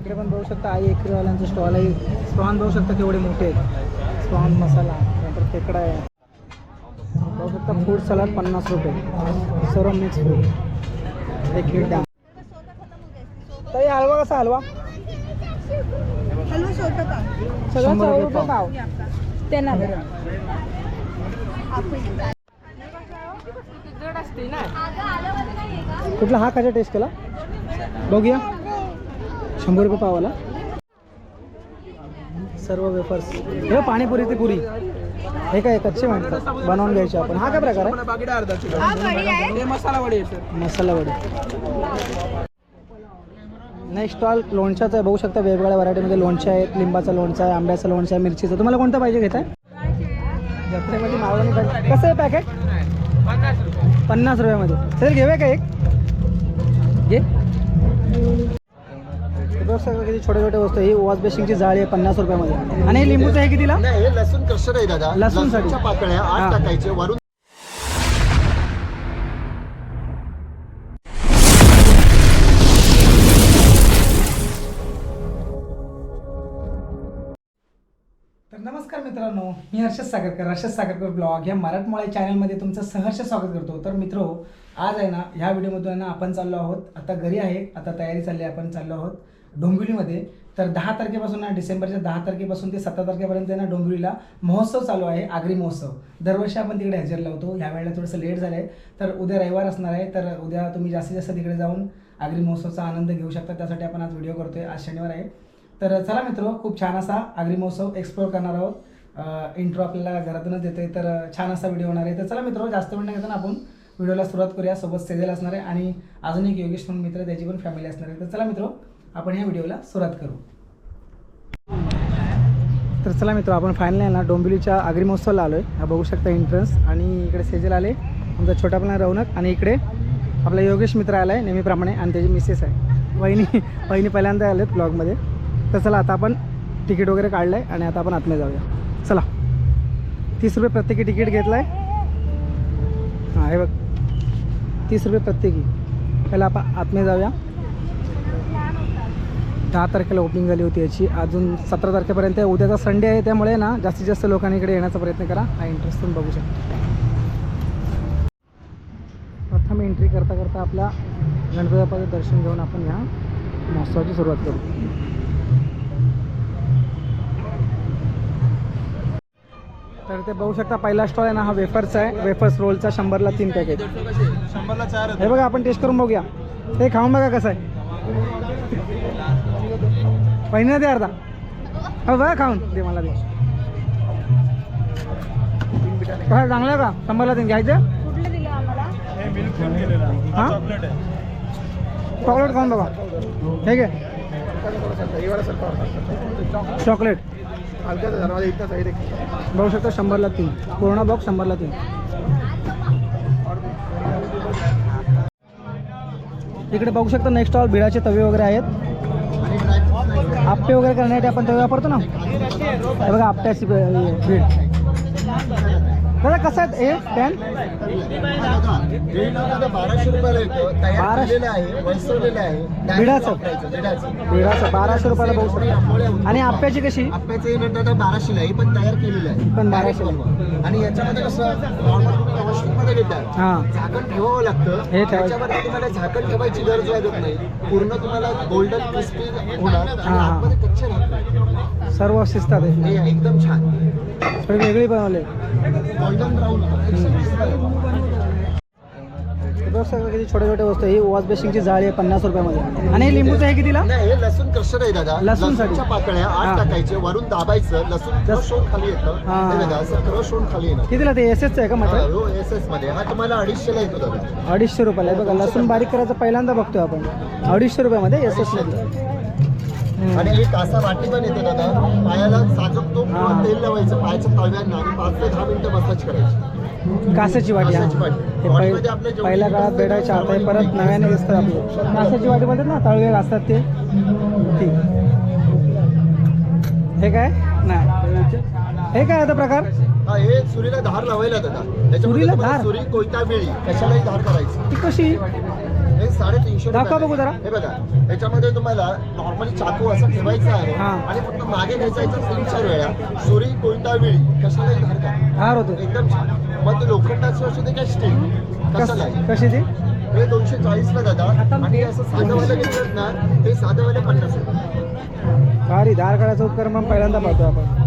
इकडे पण बघू शकता आई एकरीवाल्यांचं स्टॉल आहे. स्प्रॉन बघू शकता केवढे मोठे आहेत. मसाला नंतर खेकडा आहे. बघू शकता फूड सलाड पन्नास रुपये. सर्व मिक्स फूड एक हिट द्या. ताई हलवा कसा हलवा? हलवा सोडतो का सगळं शंभर रुपये रुपये पाव त्यांना कुठला हा खायचा टेस्ट केला? बघूया. शंभर रुपये पावाला सर्व वेफर्स हे पाणीपुरी ती पुरी. हे काय कच्चे म्हणतात. बनवून घ्यायचे आपण. हा काय प्रकार आहे? हा आहे. मसाला वडे सर मसाला वडे. नेक्स्ट स्टॉल लोणच्याचं आहे. बघू शकता वेगवेगळ्या व्हरायटीमध्ये लोणचे आहेत. लिंबाचं लोणचं आहे आंब्याचं लोणचं आहे मिरचीचं. तुम्हाला कोणतं पाहिजे घेताय जत्रेमध्ये मालवणी पाहिजे. कसं आहे पॅकेट पन्नास रुपयामध्ये. सर घेऊया का एक? घे. किती छोटे छोटे वस्तू. ही वॉश बेसिंगची जाळी आहे पन्नास रुपयामध्ये. आणि हे लिंबूचं आहे कितीला? नाही हे लसूण क्रशर आहे दादा. लसूणसाठी. लसूणच्या पाकळ्या. आठ टाकायचे वरून तर नमस्कार मित्रांनो मी हर्षद सागरकर हर्षद सागरकर ब्लॉग. या मराठमोळ्या चॅनलमध्ये तुमचं सहर्ष स्वागत करतो. तर मित्रो आज आहे ना ह्या व्हिडिओमधून आहे ना आपण चाललो आहोत. आता घरी आहे आता तयारी चालली आहे आपण चाललो आहोत. डोंबिवलीमध्ये. तर दहा तारखेपासून ना डिसेंबरच्या दहा तारखेपासून ते सतरा तारखेपर्यंत आहे ना डोंबिवलीला महोत्सव चालू आहे आगरी महोत्सव. दरवर्षी आपण तिकडे हजेर लावतो. ह्या वेळेला थोडंसं लेट झालं आहे तर उद्या रविवार असणार आहे. तर उद्या तुम्ही जास्तीत जास्त तिकडे जाऊन आगरी महोत्सवचा आनंद घेऊ शकता. त्यासाठी आपण आज व्हिडिओ करतोय. आज शनिवार आहे. तर चला मित्र खूप छान असा आगरी महोत्सव एक्सप्लोअर करणार आहोत. इंट्रो आपल्याला घरातूनच देते तर छान असा व्हिडिओ होणार आहे. तर चला मित्र जास्त वेळ नाही घेताना आपण व्हिडिओला सुरुवात करूया. सोबत सेजल असणार आहे आणि अजून एक योगेश म्हणून मित्र त्याची पण फॅमिली असणार आहे. तर चला मित्र आपण ह्या व्हिडिओला सुरुवात करू. तर चला मित्र आपण फायनल आहे ना डोंबिवलीच्या आगरी महोत्सवला आलो आहे हा बघू शकता एंट्रन्स आणि इकडे सेजल आले आमचा छोटा पण रौनक. आणि इकडे आपला योगेश मित्र आला आहे नेहमीप्रमाणे. आणि त्याची मिसेस आहे. वहिनी वहिनी पहिल्यांदा आलेत ब्लॉगमध्ये तर चला आता आपण तिकीट वगैरे काढलं आहे आणि आता आपण आतमध्ये जाऊया. चला. तीस रुपये प्रत्येकी तिकीट घेतलं आहे हां हे बघ. तीस रुपये प्रत्येकी. पहिला आपण आतमध्ये जाऊया. दहा तारखेला ओपनिंग झाली होती याची. अजून सतरा तारखेपर्यंत. उद्याचा संडे आहे त्यामुळे ना जास्तीत जास्त लोकांनी इकडे येण्याचा प्रयत्न करा. हा इंटरेस्ट तुम्ही बघू शकता. प्रथम एंट्री करता करता आपल्या गणपती बाप्पाचं दर्शन घेऊन आपण ह्या महोत्सवाची सुरुवात करू. तर ते बघू शकता पहिला स्टॉल आहे ना हा वेफर्सचा आहे. वेफर्स रोलचा शंभरला तीन पॅकेट शंभरला चार हे बघा आपण टेस्ट करून बघूया. ते खाऊन बघा कसं आहे. पहिला दे अर्धा. हो बघा खाऊन. दे मला दे. काय चांगलं आहे का? शंभरला तीन. घ्यायचं? कुठलं दिलं आम्हाला? हां चॉकलेट खाऊन बघा. हे घे. चॉकलेट बघू शकता शंभरला तीन. पूर्ण बॉक्स शंभरला तीन. इकडे बघू शकता नेक्स्ट स्टॉल बिळाचे तवे वगैरे आहेत. आपटे वगैरे करण्यासाठी आपण ते वापरतो ना? बघा आपट्याची दादा कसं आहे हे पॅन बाराशे रुपयाला येतं तयार बाराशे. केलेलं आहे वैसवलेलं आहे Direct बिडाचं? वापरायचं, बिडाचं. बिडाचं बाराशे रुपयाला बघू शकता. आणि आप्याची कशी आप्याचं दादा बाराशेला आहे पण तयार केलेलं आहे पण बाराशेला. आणि याच्यामध्ये कसं नॉर्मलमध्ये घेतात हां झाकण ठेवावं लागतं हे ठेवायचं. त्याच्यामध्ये तुम्हाला झाकण ठेवायची गरज लागत नाही पूर्ण तुम्हाला गोल्डन क्रिस्पी होणार आणि हा. आतमध्ये कच्चे राहतात सर्व शिजतात हे हे एकदम छान थोडी वेगळी बनवले बघ सगळं किती छोटे छोटे वस्तू. ही वॉश बेसिंगची जाळी आहे पन्नास रुपयामध्ये. आणि हे लिंबूचं आहे कितीला? नाही हे लसूण क्रशर आहे दादा? लसूणसाठी. लसूणच्या पाकळ्या हा. आठ टाकायचे वरून दाबायचं लसूण क्रश होऊन खाली येतं. हा. हे बघा असं क्रश होऊन खाली येणार. कितीला ते? एस एसचं आहे का हो एस एसमध्ये. हा तुम्हाला अडीचशेला येतो दादा. अडीचशे रुपयाला. आहे बघा लसूण बारीक करायचं पहिल्यांदा बघतोय आपण. अडीचशे रुपयामध्ये एस एसमध्ये. आणि एक कासा वाटी पण येते दादा पायाला साजूक हा. तेल लावायचं पायाच्या तव्यांना आणि पाच ते दहा मिनिटं मसाज करायची. कासाची वाटी कासाची वाटी. वाटीमध्ये पहि- आपले जेवढे पहिल्या काळात भेटायचे आता हे परत नव्याने दिसतात आपले. कासाची वाटी बोलतात ना तळवे असतात ते. ती हे काय? नाही. हे काय आता प्रकार? हा हे सुरीला धार लावायला दादा. सुरीला धार? सुरी कोयता वेळी कशालाही धार करायची. ती कशी? हे साडेतीनशे दाखवा बघू जरा. आहे. हे बघा याच्यामध्ये तुम्हाला नॉर्मली चाकू असं ठेवायचा आहे हा. आणि फक्त मागे घ्यायचा याचा तीन चार वेळा सुरी कोणता वेळी कशालाही धार का हार होते. एकदम छान. मग ते लोखंडाचं असू दे काय स्टील कशालाही कशी ती? हे दोनशे चाळीस ला दादा. आणि असं साधंवालं घेतलं ना ते साधंवाले पन्नास रुपये भारी धार काढायचा उपकरण पण पहिल्यांदा पाहतो आपण.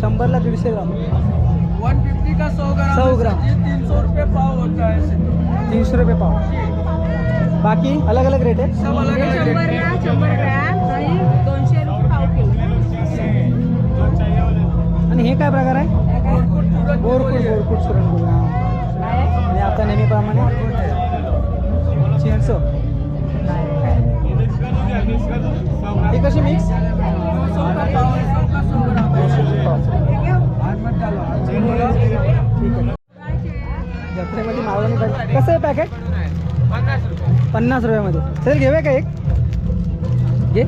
शंभरला दीडशे ग्राम. 150 का 100 ग्राम सौ है ग्राम। सर, ये 300 रुपए पाव होता है सर। तीनशे रुपये पाव बाकी अलग अलग रेट आहे सब अलग अलग ग्रॅम आणि दोनशे रुपये पाव किलो आणि हे काय प्रकार आहे बोरकुट। बोरकुट सुरणकुट हा. आणि आता नेहमीप्रमाणे कसं आहे पॅकेट पन्नास रुपये पन्नास रुपयामध्ये. सर घेऊया का एक? घे.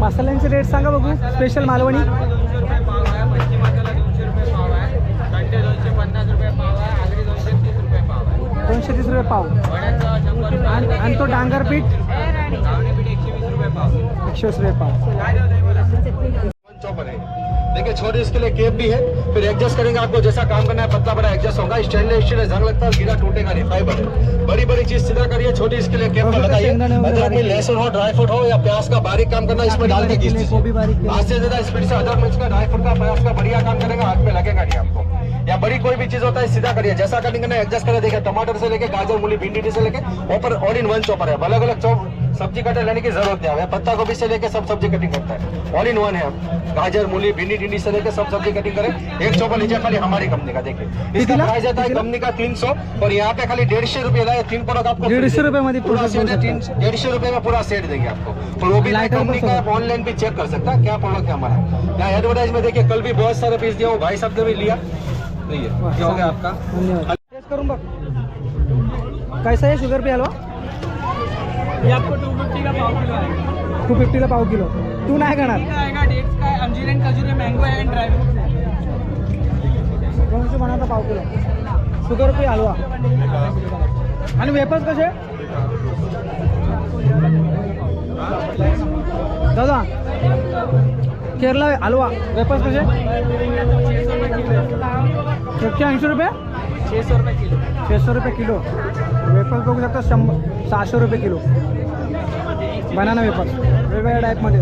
मसाल्यांचे रेट सांगा बघू. स्पेशल मालवणी. दोनशे तीस रुपये पाव. आणि तो डांगर पीठ? एकशे वीस रुपये पाव. देखिए छोटे इसके लिए केप भी है। फिर एडजस्ट करेंगे आपको जैसा काम करना है पतला बड़ा एडजस्ट होगा। स्टेनलेस स्टील है जंग लगता है गिरा टूटेगा नहीं फाइबर है। बड़ी बड़ी चीज़ सीधा करिए छोटी इसके लिए केप फिर लगाइए। अदरक में लहसुन हो ड्राई फ्रूट हो या प्याज का बारीक काम करना इसमें डाल के घिस किया। आज से ज़्यादा स्पीड से अदरक मिर्च का ड्राई फ्रूट का प्याज का बढ़िया काम करेगा हाथ में लगेगा नहीं आपको। या बड़ी कोई भी चीज़ होता है सीधा करिए। जैसा करेंगे है एडजस्ट करिए देखिए टमाटर से लेके गाजर मूली भिंडी से लेके ऊपर ऑल इन वन चॉपर है। अलग अलग चॉप सब्ज़ी कटर लेने की ज़रूरत नहीं है। पत्ता गोभी से लेके सब सब्ज़ी कटिंग करता है। ऑल इन वन है। गाजर मूली भिंडी टिंडी से लेके सब सब्ज़ी कटिंग करें। एक चौपर लीजिए खाली हमारी कंपनी का देखिए। इसका प्राइस आता है कंपनी का तीन सौ और यहाँ पे खाली डेढ़ सौ रुपये है तीन प्रोडक्ट आपको डेढ़ सौ रुपये में पूरा सेट मिल है तीन डेढ़ सौ रुपये में पूरा सेट देंगे आपको। और वो भी कंपनी का आप ऑनलाइन भी चेक कर सकता है। क्या प्रोडक्ट है हमारा? यहाँ एडवर्टाइज में देखिए कल भी बहुत सारे पीस दिया हूँ भाई साहब ने भी लिया। नहीं है क्या हो गया आपका? कैसा आहे शुगर पी हलवा? टू फिफ्टीला पाव किलो तू नाही खाणार. का आएगा डेट्स का अंजीर एंड खजूर मैंगो एंड ड्राई फ्रूट है। दोनशे बनाचा पाव किलो. शुगर पी हलवा. आणि वेपर्स कसे? दादा केरला हलवा. वेपर्स कसे? एकशे ऐंशी रुपये? छः सौ रुपये किलो. छेसशे रुपये किलो. वेपर्स बघू शकता शंभर सहाशे रुपये किलो. बनाना वेपर्स वेगवेगळ्या टाईपमध्ये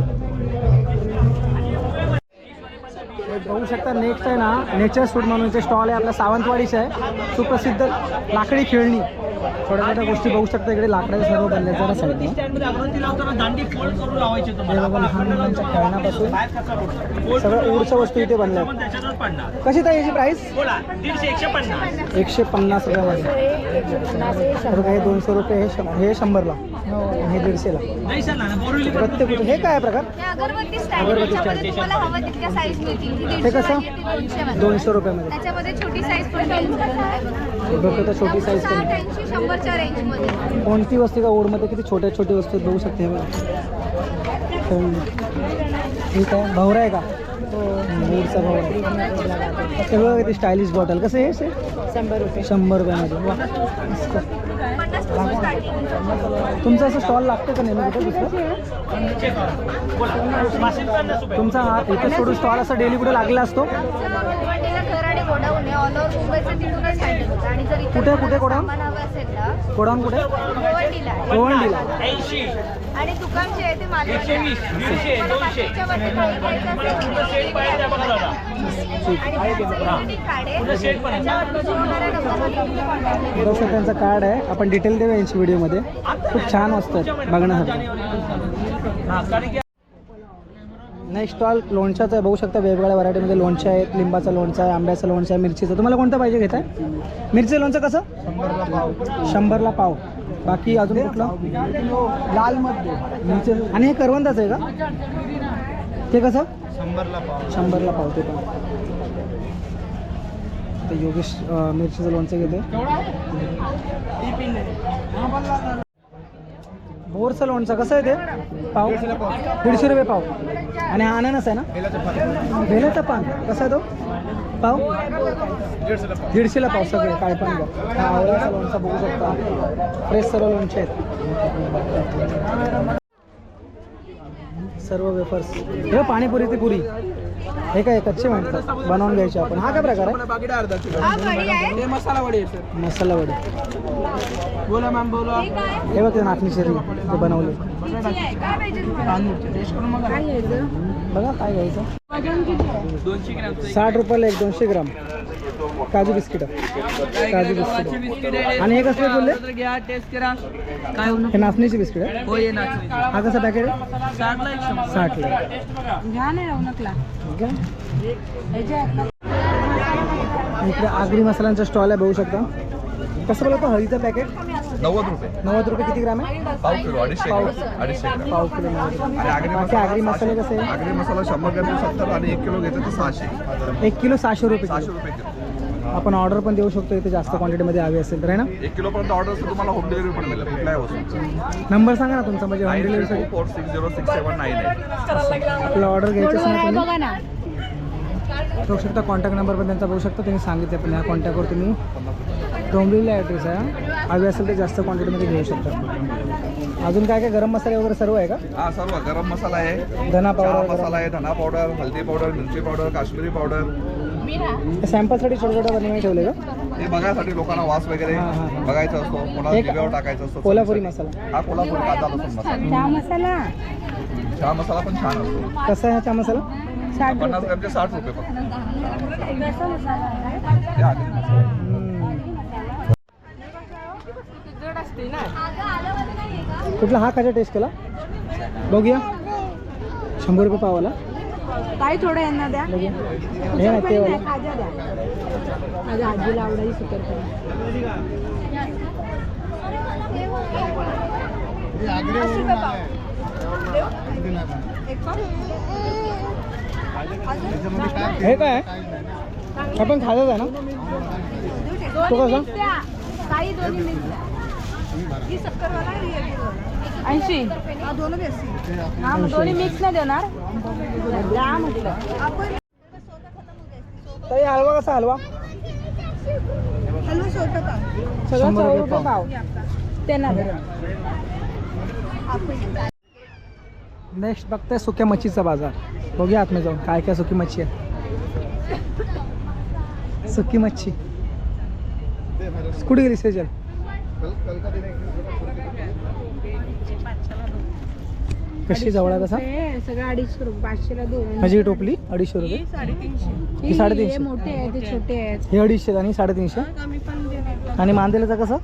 बघू शकता नेक्स्ट आहे ना नेचर फूड म्हणून जे स्टॉल आहे आपल्या सावंतवाडीचे आहे. सुप्रसिद्ध लाकडी खेळणी. छोट्या छोट्या गोष्टी बघू शकता. इकडे लाकडाचे सर्व बनले जरा साईडला. स्टँडमध्ये अगरबत्ती लावताना दांडी फोल्ड करून लावायची हे तुम्हाला बघा लहान मुलांच्या खेळण्यापासून बाहेर कसा पडतो सगळं ऊर्च्या वस्तू इथे बनल्या. पण त्याच्यातच पडणार. कशी ताई याची प्राईस एकशे पन्नास. एकशे पन्नास रुपयामध्ये तर हे दोनशे रुपये हे शं- हे शंभरला आणि हे दीडशेला. प्रत्येक हे काय आहे प्रकार? हे अगरबत्ती ही हे 150 कसं? वाली आहे, ती 200 वाली. दोनशे रुपयामध्ये. त्याच्यामध्ये छोटी साईज पण तर छोटी साईज रेंजमध्ये कोणती वस्तू का ओढमध्ये किती छोट्या छोटी वस्तू बघू शकते हे. ठीक आहे भवरा आहे का? भवरा. हे बघा किती स्टायलिश बॉटल कसं आहे हे शंभर रुपये. शंभर रुपयामध्ये तुमचं असं स्टॉल लागतं का नेहमी कुठे दुसरं? तुमचा हा इथे सोडून स्टॉल असं डेली कुठे लागला असतो? गोडाऊन आहे. ऑल ओव्हर मुंबईचं तिथूनच हँडल होतं. आणि जर इथे कुठे- कुठे गोडाऊन? सामान हवं असेल ना गोडाऊन कुठे? आहे. गोवंडीला. ऐंशी. आणि दुकान जे आहे ते एकशे वीस, दीडशे, दोनशे. मालवणी तुमचं सेट पाहिजे बघा दादा. पुढं सेट पण आहे. बघू त्यांचं कार्ड आहे. आपण डिटेल देऊया यांची व्हिडिओमध्ये खूप छान असतं. हा कारण की नेक्स्ट स्टॉल लोणच्याचं आहे. बघू शकता वेगवेगळ्या व्हरायटीमध्ये लोणचे आहेत. लिंबाचं लोणचं आहे आंब्याचं लोणचं आहे मिरचीचं. तुम्हाला कोणतं पाहिजे घेत? आहे मिरची लोणचं कसं? शंभरला पाव. बाकी अजून कुठलं? लालमध्ये. मिरची आणि हे करवंदाचं आहे का? ते कसं? शंभरला पाव. शंभरला पाव ते पण. योगेश मिरचीचं लोणचं घेते बोरचं लोणचं कसं आहे ते? पाव? दीडशे रुपये पाव. आणि हा अननस आहे ना? बेलाचं पान. कसं आहे तो? पाव? दीडशेला पाव सगळे काय पण घ्या. हा आवळ्याचा लोणचा बघू शकता. फ्रेश सर्व लोणचे आहेत. सर्व वेफर्स हे पाणीपुरी ती पुरी. हे काय कच्चे म्हणतात? बनवून घ्यायचे आपण. हा काय प्रकार आहे? हा मसाला वडे सर. मसाला वडे. बोला मॅम बोला. हे बघ ते नाचणीचे री ते बनवले. बघा. काय घ्यायचं? साठ रुपयाला एक दोनशे ग्राम. काजू बिस्किट. काजू बिस्किट. आणि हे कसले बोलले? घ्या टेस्ट करा काय हे नाचणीचे बिस्किट आहे. हो ये नाचणी हा कसं पॅकेट आहे? साठला एक साठला घ्या नाही रौनकला. इकडे आगरी मसाल्यांचा स्टॉल आहे बघू शकता. कसं बोलतो? हळदीचं पॅकेट नव्वद रुपये. नव्वद रुपये किती ग्राम आहे? पाव किलो अडीचशे पाव. अडीचशे किलो बाकी आगरी मसाले कसे? आगरी मसाला शंभर ग्रॅम सत्तर आणि एक किलो घेतो तर सहाशे. एक किलो सहाशे रुपये सहाशे रुपये किलो. आपण ऑर्डर पण देऊ शकतो इथे जास्त क्वांटिटीमध्ये हवी असेल तर आहे ना? एक किलो पर्यंत ऑर्डर असतं तुम्हाला होम डिलिव्हरी पण मिळेल. कुठल्याही वस्तूचा. नंबर सांगा ना तुमचा म्हणजे होम डिलिव्हरीसाठी four six zero six seven nine आपलं ऑर्डर घ्यायचं असेल ना तुम्ही. बघा ना. बघू शकता कॉन्टॅक्ट नंबर पण त्यांचा बघू शकता त्यांनी सांगितले पण ह्या कॉन्टॅक्टवर तुम्ही. डोंबिवलीला ॲड्रेस आहे हवी असेल तर जास्त क्वांटिटीमध्ये घेऊ शकता. अजून काय काय गरम मसाले वगैरे सर्व आहे का? हा सर्व. गरम मसाला आहे धना पावडर मसाला आहे धना पावडर हल्दी पावडर मिरची पावडर काश्मीरी पावडर सॅम्पलसाठी छोटे छोटे बनवून ठेवले का हे बघायसाठी लोकांना वास वगैरे. बघायचा असतो कोणाला हे दिव्यावर टाकायचा असतो कोल्हापुरी. मसाला. हा कोल्हापुरी कांदा लसूण मसाला चहा मसाला चहा मसाला पण छान असतो कसा आहे हा चहा मसाला साठ पन्नास ग्रॅमचे साठ रुपये फक्त कसा? हे मसाला. कुठला हा खाजा टेस्ट केला बघूया शंभर रुपये पावाला ताई थोडं यांना द्या हे नाही, वाला. खाजा द्या माझ्या आजीला आवडायची पाव? हे काय आहे? हे पण खाजाच आहे ना तो कसा? द्या. ताई दोन्ही द्या. ही शक्करवाला ही. ऐंशी. हा दोन हा मग दोन्ही मिक्स नाही देणार. द्या म्हटलं. ताई हलवा कसा हलवा? हलवा छोटा पाव शंभर सगळं रुपये रुपये पाव. त्यांना द्या नेक्स्ट बघताय सुक्या मच्छीचा बाजार. बघूया आतमध्ये जाऊन काय काय सुकी मच्छी आहे सुकी मच्छी. कुठे गेली सेजल कशी जवळ आहे कसा हे सगळं अडीचशे रुपये पाचशेला दोन. माझी ही टोपली अडीचशे रुपये. साडेतीनशे. ही साडेतीनशे. हे मोठे आहेत ते छोटे आहेत. हे अडीचशे आणि साडेतीनशे. कमी पण देणार. आणि मांदेल्याचा कसं?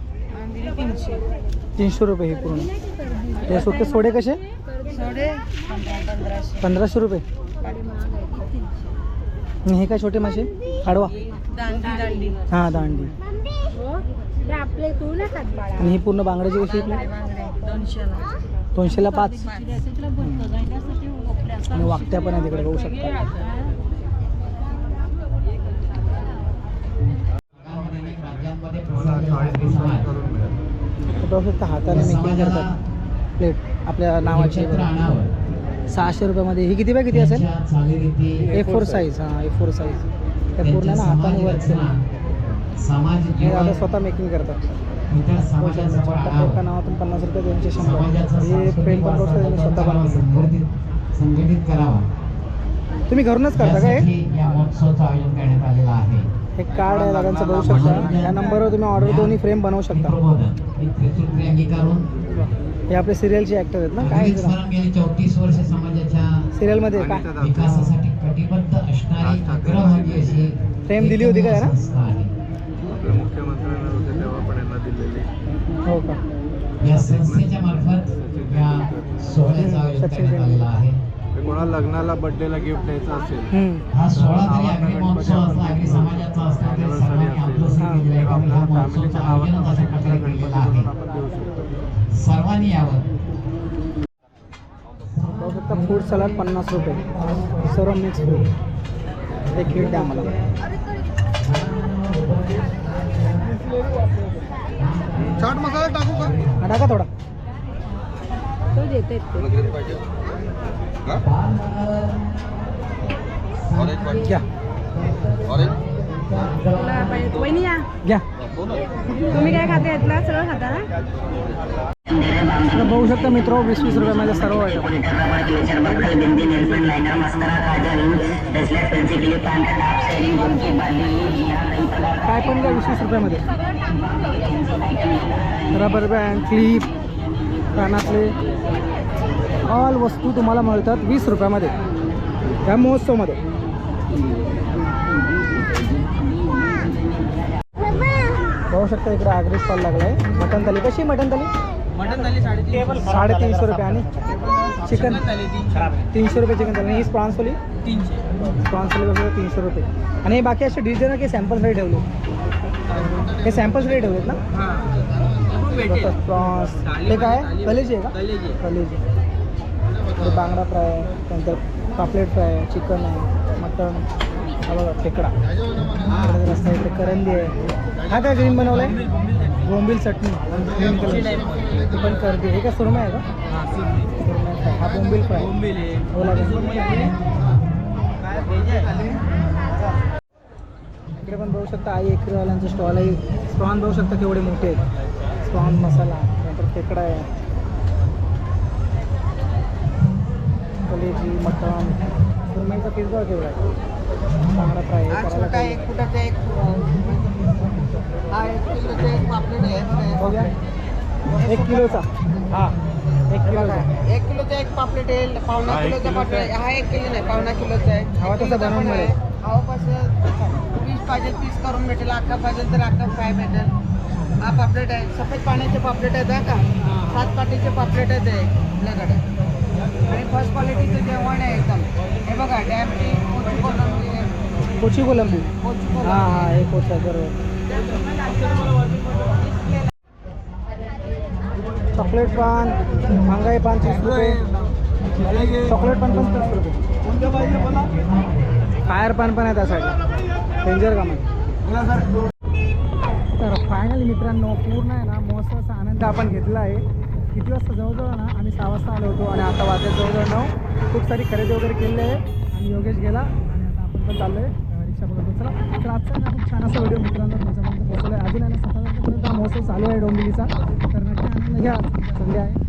तीनशे. तीनशे रुपये हे पूर्ण. हे सुके सोडे कसे? सोडे पंधराशे. रुपये. आणि हे काय छोटे मासे? हाडवा. दांडी दांडी. हां दांडी. हे आपले तू ना खात बाळा. आणि ही पूर्ण बांगड्याची कशी आपली दोनशेला. दोनशेला पाच. आणि वाकट्या पण आहे तिकडे बघू शकता. बघू शकता हाताने मेकिंग करतात. प्लेट आपल्या नावाची. सहाशे रुपयामध्ये. ही किती बाय किती असेल? ए फोर साईज हां ए फोर साईज त्या पूर्ण ना हाताने वर्क दादा स्वतः मेकिंग करतात. नावातून पन्नास रुपये दोनशे शंभर. हे फ्रेम त्यांनी स्वतः बनवलं संघटित करावा. तुम्ही घरूनच करता का हे? या महोत्सवाचं आयोजन करण्यात आलेलं आहे. हे कार्ड आहे दादांचं बघू शकता. या नंबरवर तुम्ही ऑर्डर दोन्ही फ्रेम बनवू शकता. हे हे आपले सिरियलचे ऍक्टर आहेत ना? काय गेली चौतीस वर्ष समाजाच्या सिरियलमध्ये काय विकासासाठी कटिबद्ध असणारी अग्रभागी अशी Frame दिली होती का आपले मुख्यमंत्र्यांना होते तेव्हा पण यांना दिलेली हो का या संस्थेच्या मार्फत या सोहळ्याचं आयोजन करण्यात आलेलं आहे. कोणाला लग्नाला बर्थडेला गिफ्ट द्यायचं असेल. हा महोत्सव असला समाजाचा असला तरी सर्वांनी आपलं हा. केलेलं आहे कारण हा महोत्सवाचं आयोजनच अशा प्रकारे केलेलं आहे. सर्वांनी यावं. बघू शकता फूड सलाड पन्नास रुपये. सर्व मिक्स फ्रूट एक किट द्या मला चाट मसाला टाकू का? हा, टाका थोडा. तो देते ग्रीन पाहिजे? ऑरेंज पाहिजे. घ्या. ऑरेंज तुला पाहिजे. वहिनी या. घ्या. तुम्ही काय खाता यातला सगळं खाता ना? तर बघू शकता मित्र वीस वीस रुपयामध्ये सर्व आहे काय पण घ्या वीस वीस रुपयामध्ये. रबर बँड क्लिप कानातले. ऑल वस्तू तुम्हाला मिळतात वीस रुपयामध्ये. या महोत्सवमध्ये. बघू शकता इकडे आगरी स्टॉल लागला आहे मटन थाली. कशी मटन थाली? मटन थाली साडेतीन साडेतीनशे रुपये आणि चिकन. थाली तीनशे. रुपये चिकन थाली. आणि ही प्रॉन्स वाली तीनशे. प्रॉन्स कसं तीनशे रुपये. आणि हे बाकी असे ना की सॅम्पल्ससाठी ठेवले. हे सॅम्पल्ससाठी ठेवलेत ना? हां. भेटेल. जसं प्रॉन्स. हे काय कलेजी आहे का? कलेजी. कलेजी. हे बांगडा फ्राय त्यानंतर पापलेट फ्राय चिकन आहे मटन हा बघा खेकडा रस्ता इकडे करंदी आहे. हा काय ग्रीन बनवला आहे बोंबील चटणी. ग्रीन कलर ती पण करते. हे काय सुरमई आहे का? हां हा बोंबील फ्राय. बोंबील आहे ओला बोंबील. सुरमई आहे. काय व्हेज आहे इकडे पण बघू शकता. आई एकरीवाल्यांचं स्टॉल आहे. स्प्रॉन बघू शकता केवढे मोठे? आहेत मसाला नंतर खेकडा आहे. कलेजी मटण. सुरमईचा पीस बघा केवढा आहे? चांगला फ्राय एक फुटाचा एक हा एक किलोचा एक पापलेट आहे एक किलोचा? हा. एक किलोचा. एक किलोचा एक पापलेट आहे पावणा किलोचा पापलेट हा एक किलो नाही पावणा किलोचा आहे. हवा एक तसा बनवून. मिळेल. हवा कसं पीस पाहिजे पीस करून भेटेल अख्खा पाहिजे तर अख्खा फ्राय भेटेल. हा पापलेट आहे. सफेद पाण्याचे पापलेट आहेत हा का? सात पाटीचे पापलेट आहेत हे आपल्याकडे. आणि फर्स्ट क्वालिटीचं जेवण आहे एकदम. हे बघा डॅमची कोची कोलंबी आहे. कोची कोलंबी? कोची हा कोलंबी. हा एक होता बरोबर. चॉकलेट पान महागाई पान तीस रुपये. चॉकलेट पान पण तीस रुपये फायर पान पण आहे त्या साईडला डेंजर काम आहे तर फायनली मित्रांनो पूर्ण आहे ना महोत्सवाचा आनंद आपण घेतला आहे. किती वाजता? जवळजवळ ना आम्ही सहा वाजता आलो होतो आणि आता वाजत जवळजवळ नऊ. खूप सारी खरेदी वगैरे केली आहे आणि योगेश गेला आणि आता आपण पण चाललो आहे रिक्षा बघतो चला. तर आजचा ना खूप छान असा व्हिडिओ मित्रांनो तुमच्यापर्यंत पोहोचला आहे अजून आहे ना सतरापर्यंत हा महोत्सव चालू आहे डोंबिवलीचा. तर नक्की आनंद घ्या. संध्या आहे.